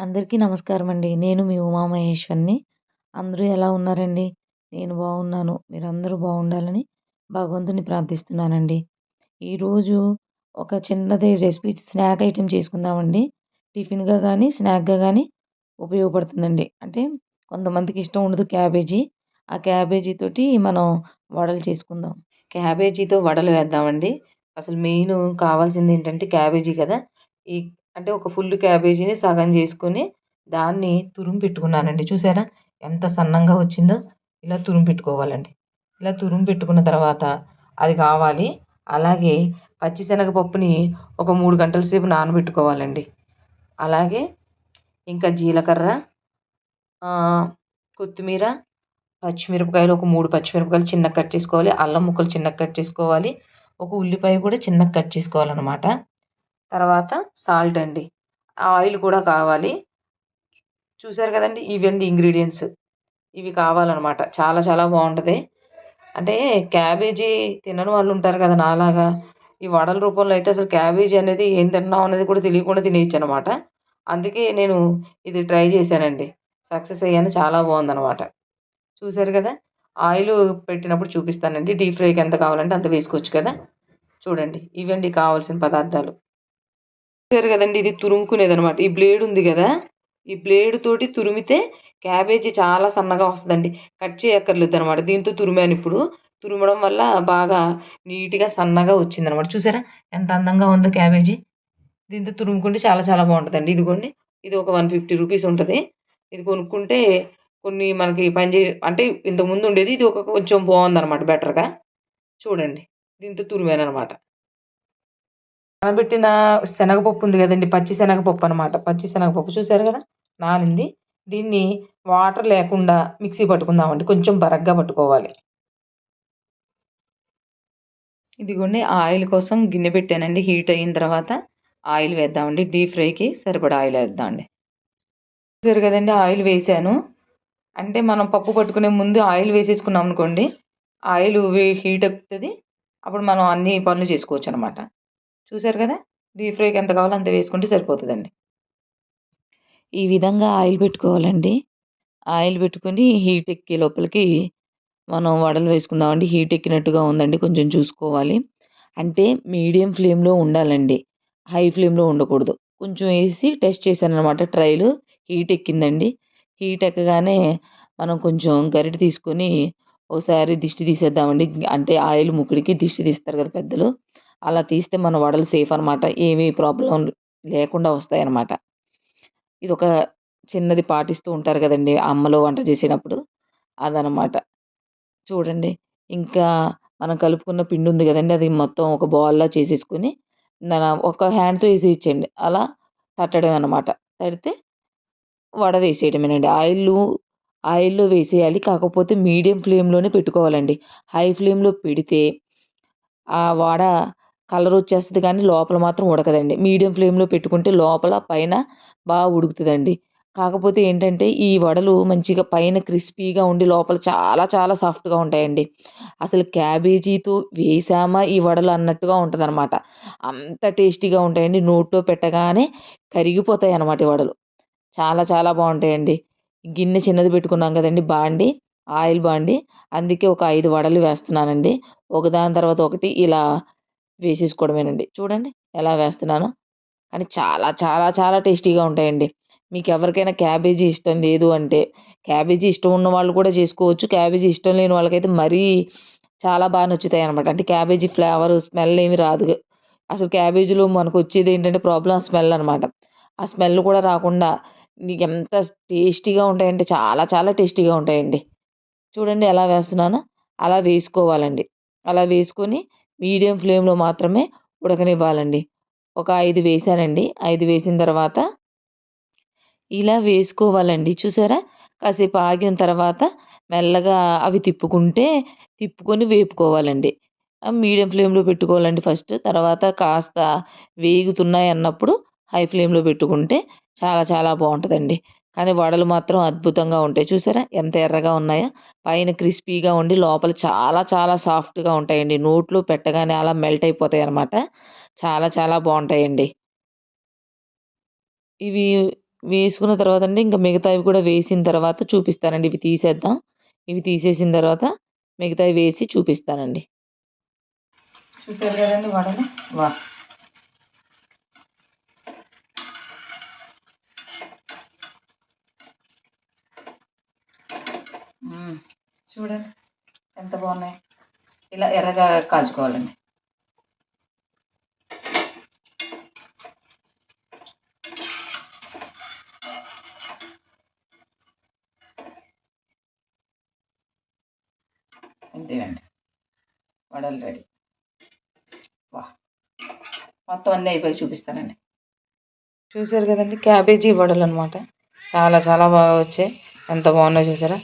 అందరికీ నమస్కారం అండి నేను మీ ఉమా మహేశ్వర్ని. అందరూ ఎలా ఉన్నారండి? నేను బాగున్నాను. మీరందరూ బాగుండాలని భగవంతుని ప్రార్థిస్తున్నానండి. ఈరోజు ఒక చిన్నది రెసిపీ స్నాక్ ఐటెం చేసుకుందామండి. టిఫిన్గా కానీ స్నాక్గా కానీ ఉపయోగపడుతుందండి. అంటే కొంతమందికి ఇష్టం ఉండదు క్యాబేజీ. ఆ క్యాబేజీ తోటి మనం వడలు చేసుకుందాం. క్యాబేజీతో వడలు వేద్దామండి. అసలు మెయిన్ కావాల్సింది ఏంటంటే క్యాబేజీ కదా. ఈ అంటే ఒక ఫుల్ క్యాబేజీని సగం చేసుకొని దాన్ని తురుము పెట్టుకున్నానండి. చూసారా? ఎంత సన్నంగా వచ్చిందో. ఇలా తురుము పెట్టుకోవాలండి. ఇలా తురుము పెట్టుకున్న తర్వాత అది కావాలి. అలాగే పచ్చిశనగపప్పుని ఒక మూడు గంటల సేపు నానబెట్టుకోవాలండి. అలాగే ఇంకా జీలకర్ర కొత్తిమీర పచ్చిమిరపకాయలు ఒక మూడు పచ్చిమిరపకాయలు చిన్నగా కట్ చేసుకోవాలి. అల్లం ముక్కలు చిన్నగా కట్ చేసుకోవాలి. ఒక ఉల్లిపాయ కూడా చిన్నగా కట్ చేసుకోవాలన్నమాట. తర్వాత సాల్ట్ అండి. ఆయిల్ కూడా కావాలి. చూసారు కదండి ఇవండి ఇంగ్రీడియంట్స్. ఇవి కావాలన్నమాట. చాలా చాలా బాగుంటుంది. అంటే క్యాబేజీ తినని వాళ్ళు ఉంటారు కదా నాలాగా. ఈ వడల రూపంలో అయితే అసలు క్యాబేజీ అనేది ఏం తిన్నాం అనేది కూడా తెలియకుండా తినేయచ్చు అనమాట అందుకే నేను ఇది ట్రై చేశానండి. సక్సెస్ అయ్యాను. చాలా బాగుందన్నమాట. చూసారు కదా? ఆయిల్ పెట్టినప్పుడు చూపిస్తానండి. డీప్ ఫ్రైకి ఎంత కావాలంటే అంత వేసుకోవచ్చు కదా? చూడండి. ఇవండి కావాల్సిన పదార్థాలు. చూసారు కదండి ఇది తురుముకునేది అనమాట ఈ బ్లేడ్ ఉంది కదా ఈ బ్లేడ్ తోటి తురిమితే క్యాబేజీ చాలా సన్నగా వస్తుందండి. కట్ చేయక్కర్లేదు అనమాట దీంతో తురిమాను ఇప్పుడు. తురమడం వల్ల బాగా నీట్గా సన్నగా వచ్చింది అనమాట చూసారా? ఎంత అందంగా ఉందో క్యాబేజీ దీంతో తురుముకుంటే చాలా చాలా బాగుంటుందండి. ఇదిగోండి. ఇది ఒక వన్ ఫిఫ్టీ రూపీస్ ఉంటుంది. ఇది కొనుక్కుంటే కొన్ని మనకి పని చే అంటే ఇంతకుముందు ఉండేది. ఇది ఒక కొంచెం బాగుందన్నమాట బెటర్గా చూడండి. దీంతో తురిమాను అనమాట నానబెట్టిన శనగపప్పు ఉంది కదండి పచ్చి శనగపప్పు అనమాట పచ్చి శనగపప్పు చూసారు కదా? నానింది. దీన్ని వాటర్ లేకుండా మిక్సీ పట్టుకుందామండి. కొంచెం బరగ్గా పట్టుకోవాలి. ఇదిగోండి ఆయిల్ కోసం గిన్నె పెట్టానండి. హీట్ అయిన తర్వాత ఆయిల్ వేద్దామండి. డీప్ ఫ్రైకి సరిపడా ఆయిల్ వేద్దామండి. చూసారు కదండి ఆయిల్ వేసాను. అంటే మనం పప్పు పట్టుకునే ముందు ఆయిల్ వేసేసుకున్నాం అనుకోండి ఆయిల్ హీట్ ఎక్కుతుంది అప్పుడు మనం అన్ని పనులు చేసుకోవచ్చు అనమాట చూసారు కదా? డీప్ ఫ్రైకి ఎంత కావాలో అంత వేసుకుంటే సరిపోతుందండి. ఈ విధంగా ఆయిల్ పెట్టుకోవాలండి. ఆయిల్ పెట్టుకొని హీట్ ఎక్కే లోపలికి మనం వడలు వేసుకుందామండి. హీట్ ఎక్కినట్టుగా ఉందండి. కొంచెం చూసుకోవాలి. అంటే మీడియం ఫ్లేమ్లో ఉండాలండి. హై ఫ్లేమ్లో ఉండకూడదు. కొంచెం వేసి టెస్ట్ చేశాను అనమాట ట్రైలు. హీట్ ఎక్కిందండి. హీట్ ఎక్కగానే మనం కొంచెం గరిటె తీసుకొని ఒకసారి దిష్టి తీసేద్దామండి. అంటే ఆయిల్ ముక్కుడికి దిష్టి తీస్తారు కదా పెద్దలు. అలా తీస్తే మన వడలు సేఫ్ అనమాట. ఏమీ ప్రాబ్లం లేకుండా వస్తాయి అన్నమాట ఇది ఒక చిన్నది పాటిస్తూ ఉంటారు కదండి అమ్మలో వంట చేసినప్పుడు అదనమాట. చూడండి ఇంకా మనం కలుపుకున్న పిండి ఉంది కదండి అది మొత్తం ఒక బాల్లా చేసేసుకొని దాని ఒక హ్యాండ్తో వేసి ఇచ్చేయండి అలా తట్టడం అనమాట. తడితే వడ వేసేయడమేనండి. ఆయిల్ ఆయిల్లో వేసేయాలి కాకపోతే మీడియం ఫ్లేమ్లోనే పెట్టుకోవాలండి. హై ఫ్లేమ్లో పెడితే ఆ వడ కలర్ వచ్చేస్తుంది కానీ లోపల మాత్రం ఉడకదండి. మీడియం ఫ్లేమ్లో పెట్టుకుంటే లోపల పైన బాగా ఉడుకుతుందండి. కాకపోతే ఏంటంటే ఈ వడలు మంచిగా పైన క్రిస్పీగా ఉండి లోపల చాలా చాలా సాఫ్ట్గా ఉంటాయండి. అసలు క్యాబేజీతో వేసామా ఈ వడలు అన్నట్టుగా ఉంటుందన్నమాట. అంత టేస్టీగా ఉంటాయండి. నోట్లో పెట్టగానే కరిగిపోతాయి అన్నమాట ఈ వడలు. చాలా చాలా బాగుంటాయండి. గిన్నె చిన్నది పెట్టుకున్నాం కదండి బాండి ఆయిల్ బాండి. అందుకే ఒక ఐదు వడలు వేస్తున్నానండి. ఒకదాని తర్వాత ఒకటి ఇలా వేసేసుకోవడమేనండి. చూడండి ఎలా వేస్తున్నానో. కానీ చాలా చాలా చాలా టేస్టీగా ఉంటాయండి. మీకు ఎవరికైనా క్యాబేజీ ఇష్టం లేదు అంటే క్యాబేజీ ఇష్టం ఉన్న వాళ్ళు కూడా చేసుకోవచ్చు. క్యాబేజీ ఇష్టం లేని వాళ్ళకైతే మరీ చాలా బాగా నచ్చుతాయి అనమాట అంటే క్యాబేజీ ఫ్లేవర్ స్మెల్ ఏమి రాదు. అసలు క్యాబేజీలో మనకు వచ్చేది ఏంటంటే ప్రాబ్లం స్మెల్ అనమాట ఆ స్మెల్ కూడా రాకుండా నీకు ఎంత టేస్టీగా ఉంటాయంటే చాలా చాలా టేస్టీగా ఉంటాయండి. చూడండి ఎలా వేస్తున్నానో. అలా వేసుకోవాలండి. అలా వేసుకొని మీడియం ఫ్లేమ్లో మాత్రమే ఉడకనివ్వాలండి. ఒక ఐదు వేసానండి. ఐదు వేసిన తర్వాత ఇలా వేసుకోవాలండి. చూసారా? కాసేపు ఆగిన తర్వాత మెల్లగా అవి తిప్పుకుంటే తిప్పుకొని వేపుకోవాలండి. మీడియం ఫ్లేమ్లో పెట్టుకోవాలండి ఫస్ట్. తర్వాత కాస్త వేగుతున్నాయి అన్నప్పుడు హై ఫ్లేమ్లో పెట్టుకుంటే చాలా చాలా బాగుంటుందండి. కానీ వడలు మాత్రం అద్భుతంగా ఉంటాయి. చూసారా? ఎంత ఎర్రగా ఉన్నాయో. పైన క్రిస్పీగా ఉండి లోపల చాలా చాలా సాఫ్ట్గా ఉంటాయండి. నోట్లో పెట్టగానే అలా మెల్ట్ అయిపోతాయి అన్నమాట. చాలా చాలా బాగుంటాయండి. ఇవి వేసుకున్న తర్వాత అండి ఇంకా మిగతావి కూడా వేసిన తర్వాత చూపిస్తానండి. ఇవి తీసేద్దాం. ఇవి తీసేసిన తర్వాత మిగతావి వేసి చూపిస్తానండి. చూసారు కదండి వడలు? వా మ్మ్. చూడండి ఎంత బాగున్నాయి? ఇలా ఎర్రగా కాల్చుకోవాలండి. అంతేనండి. వడలు రెడీ. వా. మొత్తం అన్నీ అయిపోయి చూపిస్తానండి. చూసారు కదండి క్యాబేజీ వడలు అనమాట చాలా చాలా బాగా వచ్చాయి. ఎంత బాగున్నాయో చూసారా?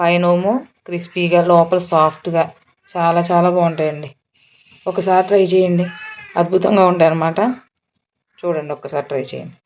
పైనేమో క్రిస్పీగా లోపల సాఫ్ట్గా చాలా చాలా బాగుంటాయండి. ఒకసారి ట్రై చేయండి. అద్భుతంగా ఉంటాయి అన్నమాట చూడండి ఒక్కసారి ట్రై చేయండి.